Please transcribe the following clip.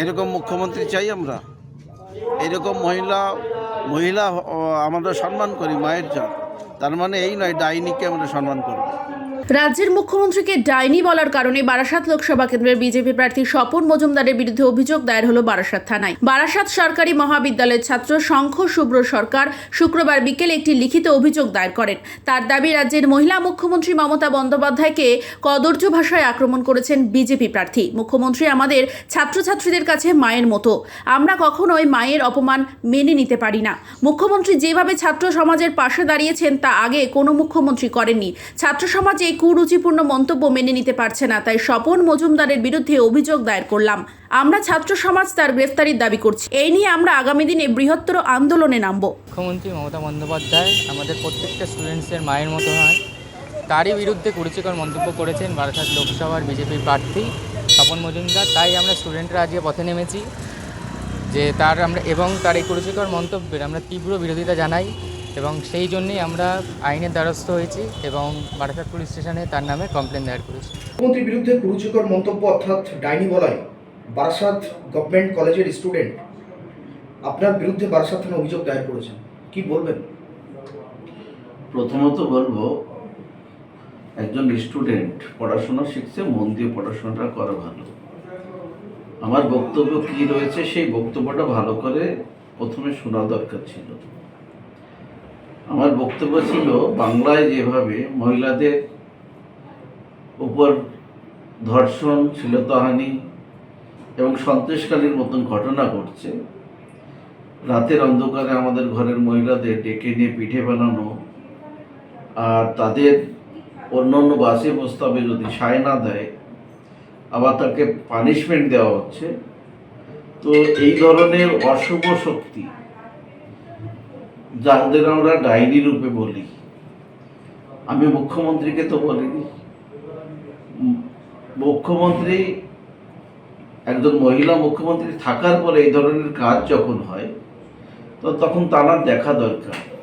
এরকম মুখ্যমন্ত্রী চাই আমরা। এরকম মহিলা মহিলা আমরা সম্মান করি মায়ের জাত। তার মানে এই নয়, ডাইনিকে আমরা সম্মান করব। রাজ্যের মুখ্যমন্ত্রীকে ডাইনি বলার কারণে বারাসাত লোকসভা কেন্দ্রের বিজেপি প্রার্থী স্বপন মজুমদারের বিরুদ্ধে অভিযোগ দায়ের হলো বারাসাত থানায়। বারাসাত সরকারি মহাবিদ্যালয়ের ছাত্র শঙ্খ শুভ্র সরকার শুক্রবার বিকেলে একটি লিখিত অভিযোগ দায়ের করেন। তার দাবি, রাজ্যের মহিলা মুখ্যমন্ত্রী মমতা বন্দ্যোপাধ্যায়কে কদর্য ভাষায় আক্রমণ করেছেন বিজেপি প্রার্থী। মুখ্যমন্ত্রী আমাদের ছাত্রছাত্রীদের কাছে মায়ের মতো। আমরা কখনোই মায়ের অপমান মেনে নিতে পারি না। মুখ্যমন্ত্রী যেভাবে ছাত্র সমাজের পাশে দাঁড়িয়েছেন, তা আগে কোনো মুখ্যমন্ত্রী করেননি। ছাত্র সমাজ কুরুচিপূর্ণ মন্তব্য মেনে নিতে পারছে না, তাই স্বপন মজুমদারের বিরুদ্ধে অভিযোগ দায়ের করলাম। আমরা ছাত্র সমাজ তার গ্রেফতারির দাবি করছি। এই নিয়ে আমরা আগামী দিনে বৃহত্তর আন্দোলনে নামব। মুখ্যমন্ত্রী মমতা বন্দ্যোপাধ্যায় আমাদের প্রত্যেকটা স্টুডেন্টসের মায়ের মতো হয় তারই বিরুদ্ধে কুরুচিকর মন্তব্য করেছেন বারাসাত লোকসভার বিজেপির প্রার্থী স্বপন মজুমদার। তাই আমরা স্টুডেন্টরা আজকে পথে নেমেছি যে তার আমরা এবং তার এই কুরুচিকর মন্তব্যের আমরা তীব্র বিরোধিতা জানাই। এবং সেই জন্যই আমরা আইনের দ্বারস্থ হয়েছি এবং বারাসাত পুলিশ স্টেশনে তার নামে কমপ্লেন দায়ের করেছি। মুখ্যমন্ত্রীর বিরুদ্ধে কুরুচিকর মন্তব্য অর্থাৎ ডাইনি বলায় বারাসাত গভর্নমেন্ট কলেজের স্টুডেন্ট আপনার বিরুদ্ধে বারাসাত থানা অভিযোগ দায়ের করেছেন। কি বলবেন? প্রথমত বলব একজন স্টুডেন্ট পড়াশোনা শিখছে মন দিয়ে পড়াশোনাটা করা ভালো। আমার বক্তব্য কি রয়েছে সেই বক্তব্যটা ভালো করে প্রথমে শোনা দরকার ছিল। আমার বক্তব্য ছিল বাংলায় যেভাবে মহিলাদের উপর ধর্ষণ, শ্লীলতাহানি এবং সন্ত্রাসকালীর মতন ঘটনা ঘটছে, রাতের অন্ধকারে আমাদের ঘরের মহিলাদের ডেকে নিয়ে পিঠে বানানো আর তাদের অন্য অন্য বাসে প্রস্তাবে যদি সায় না দেয়, আবার তাকে পানিশমেন্ট দেওয়া হচ্ছে। তো এই ধরনের অশুভ শক্তি যাদের আমরা ডাইনি রূপে বলি। আমি মুখ্যমন্ত্রীকে তো বলিনি। মুখ্যমন্ত্রী, একজন মহিলা মুখ্যমন্ত্রী থাকার পরে এই ধরনের কাজ যখন হয়, তো তখন তারা দেখা দরকার।